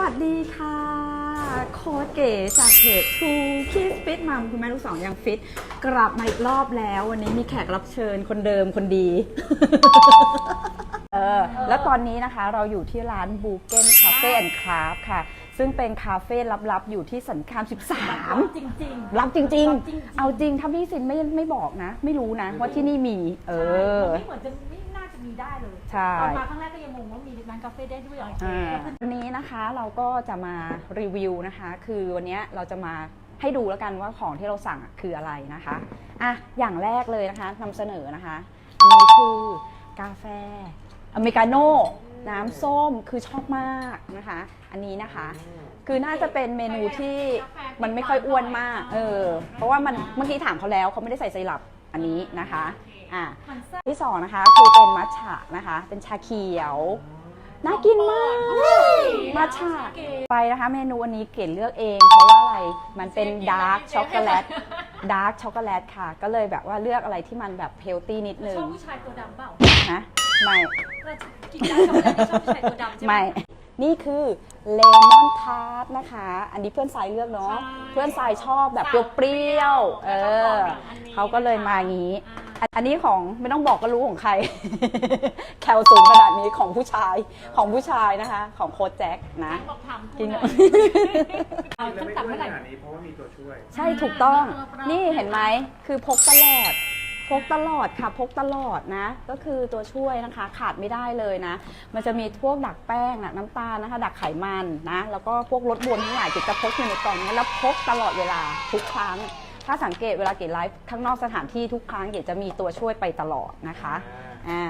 วัสดีค่ะ โค้ดเก๋จากเพจ True Kids Fit Mom คุณแม่ลูกสองยังฟิต กลับมาอีกรอบแล้ว วันนี้มีแขกรับเชิญคนเดิมคนดี เออ แล้วตอนนี้นะคะเราอยู่ที่ร้านบูเกนคาเฟ่แอนด์คราฟค่ะ ซึ่งเป็นคาเฟ่ลับๆ อยู่ที่สันคาม 13 จริง รับจริง รับจริงๆ ๆ เอาจริงถ้าพี่สินไม่ไม่บอกนะ ไม่รู้นะว่าที่นี่มี เอๆอมันไม่เหมือนจะไม่น่าจะ มีได้เลยใช่ ตอนมาครั้งแรกก็ยังงงว่ามีร้านกาแฟได้ด้วยเหรออ่าแล้วคุณวันนี้นะคะเราก็จะมารีวิวนะคะ คือวันนี้เราจะมาให้ดูแล้วกันว่าของที่เราสั่งอะคืออะไรนะคะอะอย่างแรกเลยนะคะนำเสนอนะคะ อันนี้คือกาแฟอเมริกาโน่น้ำส้มคือชอบมากนะคะ อันนี้นะคะ คือน่าจะเป็นเมนูที่มันไม่ค่อยอ้วนมาก เออ เพราะว่ามันเมื่อกี้ถามเขาแล้วเขาไม่ได้ใส่ไซรัป อันนี้นะคะอะมันแซ่บที่สองนะคะคือเป็นมัทฉะนะคะ เป็นชาเขียวน่ากินมากมัทฉะไปนะคะ เมนูอันนี้เก๋เลือกเอง เพราะว่าอะไรมันเป็นดาร์กช็อกโกแลตดาร์กช็อกโกแลตค่ะ ก็เลยแบบว่าเลือกอะไรที่มันแบบเฮลตี้นิดนึชงอบผู้ชายตัวดำเปล่านะไม่เรากินได้ช็อกโกแลตชอบผู้ชายตัวดำใช่ไหมไม่ นี่คือเลมอนทาร์ตนะคะ อันนี้เพื่อนสายเลือกเนาะ ใช่เพื่อนสายชอบแบบเปรี้ยวๆ เออ เขาก็เลยมาอย่างนี้ อันนี้ของไม่ต้องบอกก็รู้ของใคร แคลสูงขนาดนี้ของผู้ชาย ของผู้ชายนะคะ ของโค้ชแจ็คนะ บอกทำกิน เอากินแล้วตั้งไม่แต่อ้วเมื่อไหร่นขนาดนี้เพราะว่ามีตัวช่วย ใช่ถูกต้องเออเปล่านี่เห็นไหม คือพกตลอด พกตลอดค่ะพกตลอดนะ ก็คือตัวช่วยนะคะขาดไม่ได้เลยนะ มันจะมีพวกดักแป้งดักน้ำตาลนะคะ ดักไขมันนะ แล้วก็พวกรสบวนทั้งหลายเก๋จะพกอยู่ในกล่องนี้แล้วพกตลอดเวลาทุกครั้ง ถ้าสังเกตเวลาเก๋ไลฟ์ข้างนอกสถานที่ทุกครั้งเก๋จะมีตัวช่วยไปตลอดนะคะอ่า